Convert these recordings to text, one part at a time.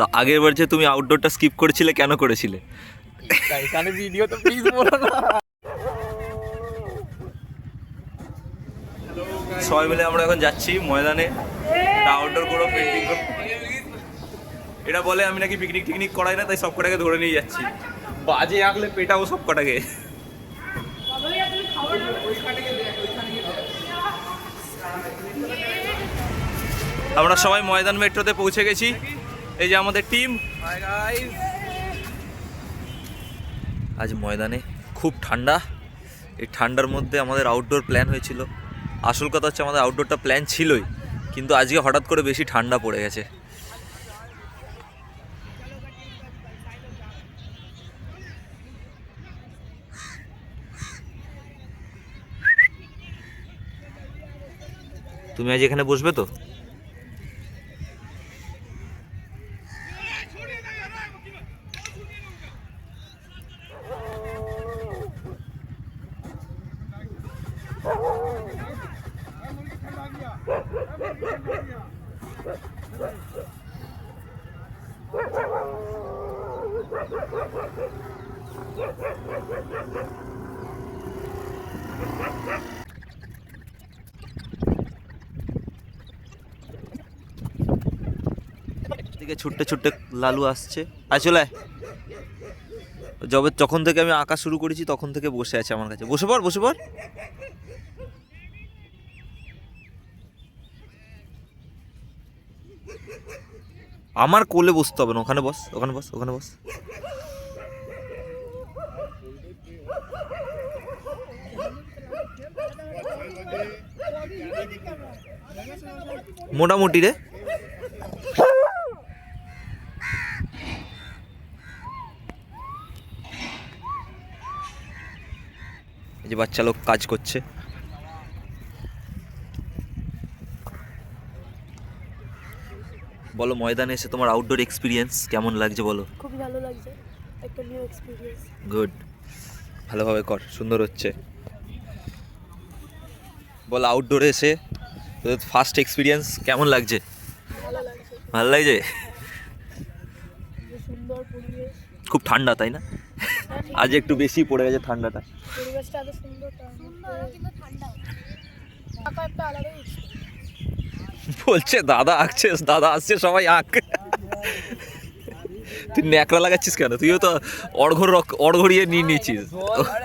তো আগের বার যে তুমি আউটডোরটা স্কিপ করেছিলে কেন করেছিলে? এখানে ভিডিও তো প্লিজ বলো না। সবাই মিলে আমরা এখন যাচ্ছি ময়দানে। আউটডোর করো পেন্টিং করো এটা বলে আমি নাকি পিকনিক টিকনিক করাই না তাই সব কটাকে ধরে নিয়ে যাচ্ছি। বাজে আঁকলে পেটাবো সব কটাকে। আমরা সবাই ময়দান মেট্রোতে পৌঁছে গেছি। এই যে আমাদের টিম আজ ময়দানে খুব ঠান্ডা। এই ঠান্ডার মধ্যে আমাদের আউটডোর প্ল্যান হয়েছিল। আসল কথা হচ্ছে আমাদের আউটডোরটা প্ল্যান ছিলই কিন্তু আজকে হঠাৎ করে বেশি ঠান্ডা পড়ে গেছে। তুমি আজ এখানে বসবে তো? দিকে ছুটতে ছুটতে লালু আসছে। আয় চলে যবে যখন থেকে আমি আঁকা শুরু করেছি, তখন থেকে বসে আছে আমার কাছে। বসে পড় বসে পড়। আমার কোলে বসতে হবে না, ওখানে বস ওখানে বস ওখানে বস। মোটামুটি রে। যে বাচ্চা লোক কাজ করছে। বলো ময়দানে এসে তোমার আউটডোর এক্সপিরিয়েন্স কেমন লাগছে বলো? খুবই ভালো লাগছে একটা নিউ এক্সপিরিয়েন্স গুড ভালোভাবে কর সুন্দর হচ্ছে। বল আউটডোরে এসে তোদের ফার্স্ট এক্সপিরিয়েন্স কেমন লাগছে? ভালো লাগছে। খুব ঠান্ডা তাই না? আজ একটু বেশি পড়ে গেছে ঠান্ডাটা। পরিবেশটা এত সুন্দর সুন্দর কিন্তু ঠান্ডা আঁকা একটা আলাদাই experience। বলছে দাদা আঁকছে দাদা আসছে সবাই আঁক। তুই ন্যাকড়া লাগাচ্ছিস কেন? তুইও তো অর্ঘর অড়ঘরিয়ে নিয়ে নিয়েছিস।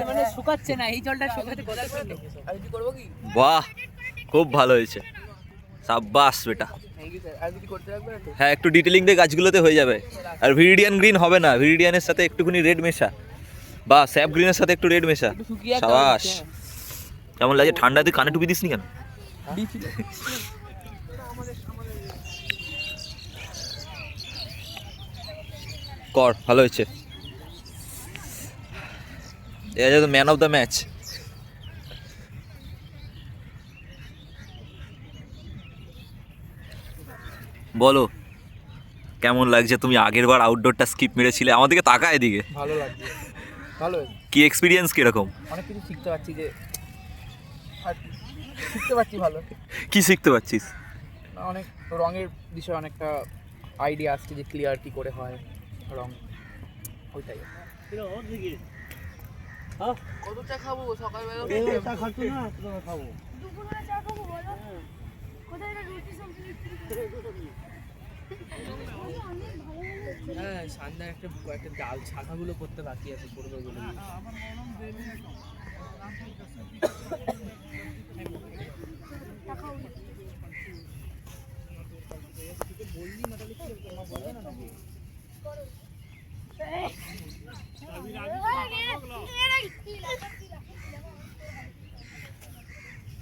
মানে শুকাচ্ছে না এই জলটা শুকাতে কথা শুনে আর কি করব কি? বাহ খুব ভালো হয়েছে। সাব্বাস বেটা। হ্যাঁ একটু ডিটেলিং দিয়ে গাছগুলোতে হয়ে যাবে। আর ভিরিডিয়ান গ্রিন হবে না ভিরিডিয়ানের সাথে একটুখানি রেড মেশা। বা স্যাপ গ্রিনের সাথে একটু রেড মেশা। সাবাস। কেমন লাগে ঠান্ডা তুই কানে টুপি দিসনি কেন দিচ্ছি তো। কর ভালো হয়েছে। এটা তো ম্যান অফ দ্য ম্যাচ বলো কেমন লাগছে? তুমি আগের বার আউটডোরটা স্কিপ মেরেছিলে। আমাদেরকে তাকা এদিকে। ভালো লাগছে। ভালো। কি এক্সপিরিয়েন্স কীরকম? অনেক কিছু শিখতে পারছি যে শিখতে পারছি ভালো। কি শিখতে পারছিস? অনেক রঙের বিষয়ে অনেকটা আইডিয়া আসছে যে ক্লিয়ার কি করে হয়। রং ওইটাই। কত চা খাব? সকালবেলা দুপুরবেলা চা খাব বলো। কোথায় রুটি সবজি হ্যাঁ সন্ধ্যায় একটা ডাল শাখাগুলো করতে বাকি আছে করবে বলে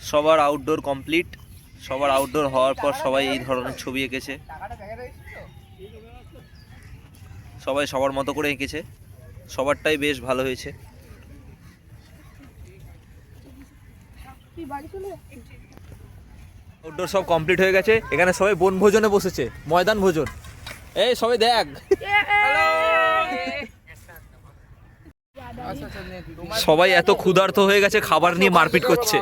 সবার আউটডোর কমপ্লিট সবার আউটডোর হওয়ার পর সবাই এই ধরনের ছবি এঁকেছে। সবাই সবার মতো করে এঁকেছে। সবারটাই বেশ ভালো হয়েছে। আউটডোর সব কমপ্লিট হয়ে গেছে। এখানে সবাই বনভোজনে বসেছে। ময়দান ভোজন। এই, সবাই দেখ সবাই এত ক্ষুধার্ত হয়ে গেছে, খাবার নিয়ে মারপিট করছে।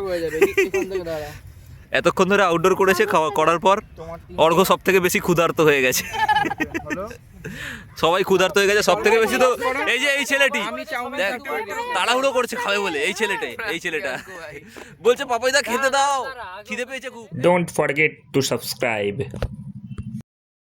এতক্ষণ ধরে আউটডোর করেছে, খাওয়া- করার পর অর্ঘ সব থেকে বেশি ক্ষুধার্ত হয়ে গেছে সবাই ক্ষুধার্ত হয়ে গেছে সব থেকে বেশি তো এই যে এই ছেলেটি দেখ। তাড়াহুড়ো করছে, খাবে বলে, এই ছেলেটাই এই ছেলেটা বলছে পাপাইদা খেতে দাও খিদে পেয়েছে খুব Don't forget to subscribe.